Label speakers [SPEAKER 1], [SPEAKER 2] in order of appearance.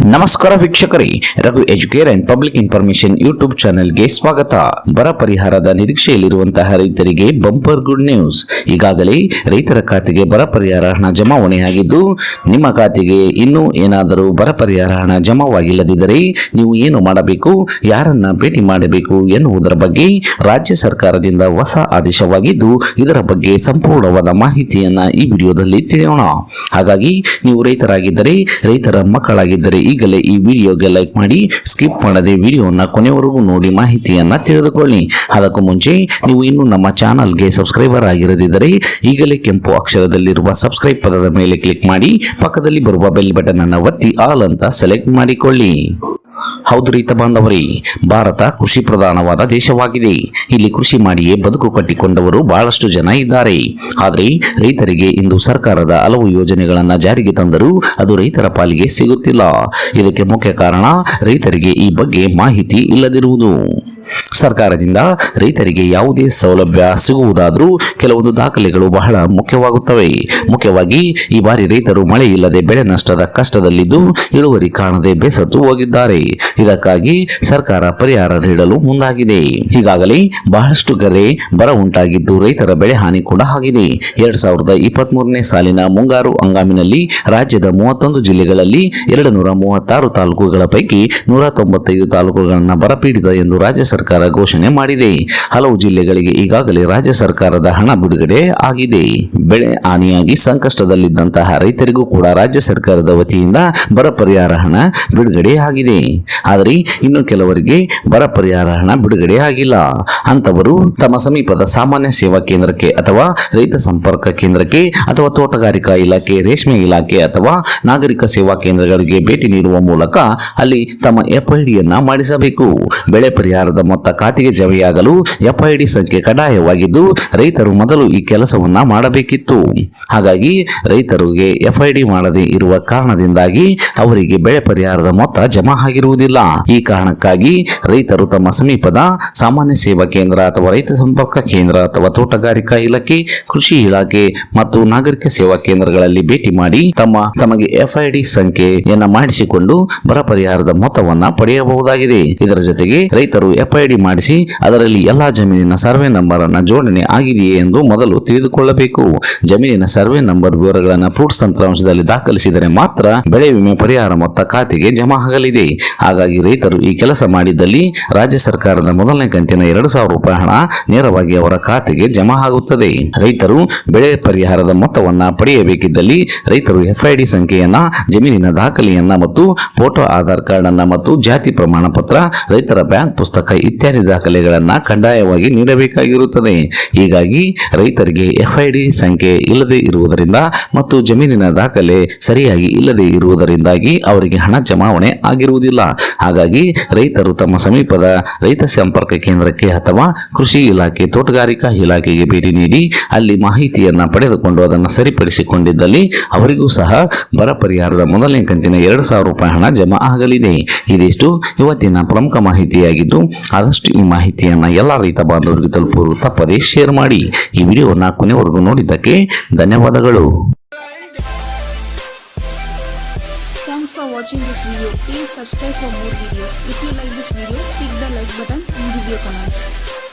[SPEAKER 1] ನಮಸ್ಕಾರ ವೀಕ್ಷಕರೇ, Raghu EduCare and public information YouTube ಚಾನೆಲ್ಗೆ ಸ್ವಾಗತ. ಬರ ಪರಿಹಾರದ ನಿರೀಕ್ಷೆಯಲ್ಲಿರುವಂತಹ ರೈತರಿಗೆ ಬಂಪರ್ ಗುಡ್ ನ್ಯೂಸ್. ಈಗಾಗಲೇ ರೈತರ ಖಾತೆಗೆ ಬರ ಪರಿಹಾರ ಹಣ ಜಮಾವಣೆಯಾಗಿದ್ದು ನಿಮ್ಮ ಖಾತೆಗೆ ಇನ್ನೂ ಏನಾದರೂ ಬರ ಪರಿಹಾರ ಹಣ ಜಮಾವಾಗಿಲ್ಲದಿದ್ದರೆ ನೀವು ಏನು ಮಾಡಬೇಕು, ಯಾರನ್ನ ಭೇಟಿ ಮಾಡಬೇಕು ಎನ್ನುವುದರ ಬಗ್ಗೆ ರಾಜ್ಯ ಸರ್ಕಾರದಿಂದ ಹೊಸ ಆದೇಶವಾಗಿದ್ದು, ಇದರ ಬಗ್ಗೆ ಸಂಪೂರ್ಣವಾದ ಮಾಹಿತಿಯನ್ನ ಈ ವಿಡಿಯೋದಲ್ಲಿ ತಿಳಿಯೋಣ. ಹಾಗಾಗಿ, ನೀವು ರೈತರಾಗಿದ್ದರೆ, ರೈತರ ಮಕ್ಕಳಾಗಿದ್ದರೆ ಈಗಲೇ ಈ ವಿಡಿಯೋಗೆ ಲೈಕ್ ಮಾಡಿ ಸ್ಕಿಪ್ ಮಾಡದೆ ವಿಡಿಯೋನ ಕೊನೆವರೆಗೂ ನೋಡಿ ಮಾಹಿತಿಯನ್ನ ತಿಳಿದುಕೊಳ್ಳಿ. ಅದಕ್ಕೂ ಮುಂಚೆ ನೀವು ಇನ್ನೂ ನಮ್ಮ ಚಾನಲ್ಗೆ ಸಬ್ಸ್ಕ್ರೈಬರ್ ಆಗಿರದಿದ್ದರೆ ಈಗಲೇ ಕೆಂಪು ಅಕ್ಷರದಲ್ಲಿರುವ ಸಬ್ಸ್ಕ್ರೈಬ್ ಪದದ ಮೇಲೆ ಕ್ಲಿಕ್ ಮಾಡಿ, ಪಕ್ಕದಲ್ಲಿ ಬರುವ ಬೆಲ್ ಬಟನ್ ಅನ್ನು ಒತ್ತಿ ಆಲ್ ಅಂತ ಸೆಲೆಕ್ಟ್ ಮಾಡಿಕೊಳ್ಳಿ. ಹೌದು ರೈತ ಬಾಂಧವರೇ, ಭಾರತ ಕೃಷಿ ಪ್ರಧಾನವಾದ ದೇಶವಾಗಿದೆ. ಇಲ್ಲಿ ಕೃಷಿ ಮಾಡಿಯೇ ಬದುಕು ಕಟ್ಟಿಕೊಂಡವರು ಬಹಳಷ್ಟು ಜನ ಇದ್ದಾರೆ. ಆದರೆ ರೈತರಿಗೆ ಇಂದು ಸರ್ಕಾರದ ಹಲವು ಯೋಜನೆಗಳನ್ನು ಜಾರಿಗೆ ತಂದರೂ ಅದು ರೈತರ ಪಾಲಿಗೆ ಸಿಗುತ್ತಿಲ್ಲ. ಇದಕ್ಕೆ ಮುಖ್ಯ ಕಾರಣ ರೈತರಿಗೆ ಈ ಬಗ್ಗೆ ಮಾಹಿತಿ ಇಲ್ಲದಿರುವುದು. ಸರ್ಕಾರದಿಂದ ರೈತರಿಗೆ ಯಾವುದೇ ಸೌಲಭ್ಯ ಸಿಗುವುದಾದರೂ ಕೆಲವೊಂದು ದಾಖಲೆಗಳು ಬಹಳ ಮುಖ್ಯವಾಗುತ್ತವೆ. ಮುಖ್ಯವಾಗಿ ಈ ಬಾರಿ ರೈತರು ಮಳೆ ಇಲ್ಲದೆ ಬೆಳೆ ನಷ್ಟದ ಕಷ್ಟದಲ್ಲಿದ್ದು ಇಳುವರಿ ಕಾಣದೆ ಬೆಸತ್ತು ಹೋಗಿದ್ದಾರೆ. ಇದಕ್ಕಾಗಿ ಸರ್ಕಾರ ಪರಿಹಾರ ನೀಡಲು ಮುಂದಾಗಿದೆ. ಈಗಾಗಲೇ ಬಹಳಷ್ಟು ಕರೆ ಬರ ಉಂಟಾಗಿದ್ದು ರೈತರ ಬೆಳೆ ಹಾನಿ ಕೂಡ ಆಗಿದೆ. ಎರಡ್ ಸಾವಿರದ ಇಪ್ಪತ್ತ್ ಮೂರನೇ ಸಾಲಿನ ಮುಂಗಾರು ಹಂಗಾಮಿನಲ್ಲಿ ರಾಜ್ಯದ ಮೂವತ್ತೊಂದು ಜಿಲ್ಲೆಗಳಲ್ಲಿ ಎರಡು ನೂರ ಮೂವತ್ತಾರು ತಾಲೂಕುಗಳ ಪೈಕಿ ನೂರ ತೊಂಬತ್ತೈದು ತಾಲೂಕುಗಳನ್ನು ಬರಪೀಡಿತ ಎಂದು ರಾಜ್ಯ ಸರ್ಕಾರ ಘೋಷಣೆ ಮಾಡಿದೆ. ಹಲವು ಜಿಲ್ಲೆಗಳಿಗೆ ಈಗಾಗಲೇ ರಾಜ್ಯ ಸರ್ಕಾರದ ಹಣ ಬಿಡುಗಡೆ ಆಗಿದೆ. ಬೆಳೆ ಹಾನಿಯಾಗಿ ಸಂಕಷ್ಟದಲ್ಲಿದ್ದಂತಹ ರೈತರಿಗೂ ಕೂಡ ರಾಜ್ಯ ಸರ್ಕಾರದ ವತಿಯಿಂದ ಬರ ಪರಿಹಾರ ಹಣ ಬಿಡುಗಡೆ ಆಗಿದೆ. ಆದರೆ ಇನ್ನು ಕೆಲವರಿಗೆ ಬರ ಪರಿಹಾರ ಹಣ ಬಿಡುಗಡೆ ಆಗಿಲ್ಲ. ಅಂತವರು ತಮ್ಮ ಸಮೀಪದ ಸಾಮಾನ್ಯ ಸೇವಾ ಕೇಂದ್ರಕ್ಕೆ ಅಥವಾ ರೈತ ಸಂಪರ್ಕ ಕೇಂದ್ರಕ್ಕೆ ಅಥವಾ ತೋಟಗಾರಿಕಾ ಇಲಾಖೆ, ರೇಷ್ಮೆ ಇಲಾಖೆ ಅಥವಾ ನಾಗರಿಕ ಸೇವಾ ಕೇಂದ್ರಗಳಿಗೆ ಭೇಟಿ ನೀಡುವ ಮೂಲಕ ಅಲ್ಲಿ ತಮ್ಮ ಎಫ್ಐಡಿಯನ್ನ ಮಾಡಿಸಬೇಕು. ಬೆಳೆ ಪರಿಹಾರದ ಮೊತ್ತ ಖಾತೆಗೆ ಜಮೆಯಾಗಲು ಎಫ್ಐಡಿ ಸಂಖ್ಯೆ ಕಡ್ಡಾಯವಾಗಿದ್ದು, ರೈತರು ಮೊದಲು ಈ ಕೆಲಸವನ್ನ ಮಾಡಬೇಕಿತ್ತು. ಹಾಗಾಗಿ ರೈತರಿಗೆ ಎಫ್ಐಡಿ ಮಾಡದೇ ಇರುವ ಕಾರಣದಿಂದಾಗಿ ಅವರಿಗೆ ಬೆಳೆ ಪರಿಹಾರದ ಮೊತ್ತ ಜಮಾ ಆಗಿರುವುದಿಲ್ಲ. ಈ ಕಾರಣಕ್ಕಾಗಿ ರೈತರು ತಮ್ಮ ಸಮೀಪದ ಸಾಮಾನ್ಯ ಸೇವಾ ಕೇಂದ್ರ ಅಥವಾ ರೈತ ಸಂಪರ್ಕ ಕೇಂದ್ರ ಅಥವಾ ತೋಟಗಾರಿಕಾ ಇಲಾಖೆ, ಕೃಷಿ ಇಲಾಖೆ ಮತ್ತು ನಾಗರಿಕ ಸೇವಾ ಕೇಂದ್ರಗಳಲ್ಲಿ ಭೇಟಿ ಮಾಡಿ ತಮ್ಮ ತಮಗೆ ಎಫ್ಐಡಿ ಸಂಖ್ಯೆಯನ್ನ ಮಾಡಿಸಿಕೊಂಡು ಬರ ಪರಿಹಾರದ ಮೊತ್ತವನ್ನು ಪಡೆಯಬಹುದಾಗಿದೆ. ಇದರ ಜೊತೆಗೆ ರೈತರು ಎಫ್ಐಡಿ ಮಾಡಿಸಿ ಅದರಲ್ಲಿ ಎಲ್ಲಾ ಜಮೀನಿನ ಸರ್ವೆ ನಂಬರ್ ಅನ್ನ ಜೋಡಣೆ ಆಗಿದೆಯೇ ಎಂದು ಮೊದಲು ತಿಳಿದುಕೊಳ್ಳಬೇಕು. ಜಮೀನಿನ ಸರ್ವೆ ನಂಬರ್ ವಿವರಗಳನ್ನು ಫ್ರೂಟ್ಸ್ ತಂತ್ರಾಂಶದಲ್ಲಿ ದಾಖಲಿಸಿದರೆ ಮಾತ್ರ ಬೆಳೆ ವಿಮೆ ಪರಿಹಾರ ಮೊತ್ತ ಖಾತೆಗೆ ಜಮಾ ಆಗಲಿದೆ. ಹಾಗಾಗಿ ರೈತರು ಈ ಕೆಲಸ ಮಾಡಿದ್ದಲ್ಲಿ ರಾಜ್ಯ ಸರ್ಕಾರದ ಮೊದಲನೇ ಕಂತಿನ ಎರಡು ಸಾವಿರ ರೂಪಾಯಿ ಹಣ ನೇರವಾಗಿ ಅವರ ಖಾತೆಗೆ ಜಮಾ ಆಗುತ್ತದೆ. ರೈತರು ಬೆಳೆ ಪರಿಹಾರದ ಮೊತ್ತವನ್ನು ಪಡೆಯಬೇಕಿದ್ದಲ್ಲಿ ರೈತರು ಎಫ್ಐಡಿ ಸಂಖ್ಯೆಯನ್ನ, ಜಮೀನಿನ ದಾಖಲೆಯನ್ನ ಮತ್ತು ಫೋಟೋ ಆಧಾರ್ ಕಾರ್ಡ್ ಅನ್ನ ಮತ್ತು ಜಾತಿ ಪ್ರಮಾಣ ಪತ್ರ ರೈತರ ಬ್ಯಾಂಕ್ ಪುಸ್ತಕ ಇತ್ಯಾದಿ ದಾಖಲೆಗಳನ್ನು ಕಡ್ಡಾಯವಾಗಿ ನೀಡಬೇಕಾಗಿರುತ್ತದೆ. ಹೀಗಾಗಿ ರೈತರಿಗೆ ಎಫ್ಐಡಿ ಸಂಖ್ಯೆ ಇಲ್ಲದೆ ಇರುವುದರಿಂದ ಮತ್ತು ಜಮೀನಿನ ದಾಖಲೆ ಸರಿಯಾಗಿ ಇಲ್ಲದೆ ಇರುವುದರಿಂದಾಗಿ ಅವರಿಗೆ ಹಣ ಜಮಾವಣೆ ಆಗಿರುವುದಿಲ್ಲ. ಹಾಗಾಗಿ ರೈತರು ತಮ್ಮ ಸಮೀಪದ ರೈತ ಸಂಪರ್ಕ ಕೇಂದ್ರಕ್ಕೆ ಅಥವಾ ಕೃಷಿ ಇಲಾಖೆ ತೋಟಗಾರಿಕಾ ಇಲಾಖೆಗೆ ಭೇಟಿ ನೀಡಿ ಅಲ್ಲಿ ಮಾಹಿತಿಯನ್ನು ಪಡೆದುಕೊಂಡು ಅದನ್ನು ಸರಿಪಡಿಸಿಕೊಂಡಿದ್ದಲ್ಲಿ ಅವರಿಗೂ ಸಹ ಬರ ಪರಿಹಾರದ ಮೊದಲನೇ ಕಂತಿನ ಎರಡು ಸಾವಿರ ರೂಪಾಯಿ ಹಣ ಜಮಾ ಆಗಲಿದೆ. ಇದಿಷ್ಟು ಇವತ್ತಿನ ಪ್ರಮುಖ ಮಾಹಿತಿಯಾಗಿದ್ದು ಆದಷ್ಟು ಈ ಮಾಹಿತಿಯನ್ನು ಎಲ್ಲ ರೈತ ಬಾಂಧವರಿಗೆ ತಲುಪಲು ತಪ್ಪದೇ ಶೇರ್ ಮಾಡಿ ಈ ವಿಡಿಯೋ ನಾಲ್ಕನೇವರೆಗೂ ನೋಡಿದ್ದಕ್ಕೆ ಧನ್ಯವಾದಗಳು
[SPEAKER 2] Thanks for watching this video. Please subscribe for more videos. If you like this video, click the like buttons and give your comments.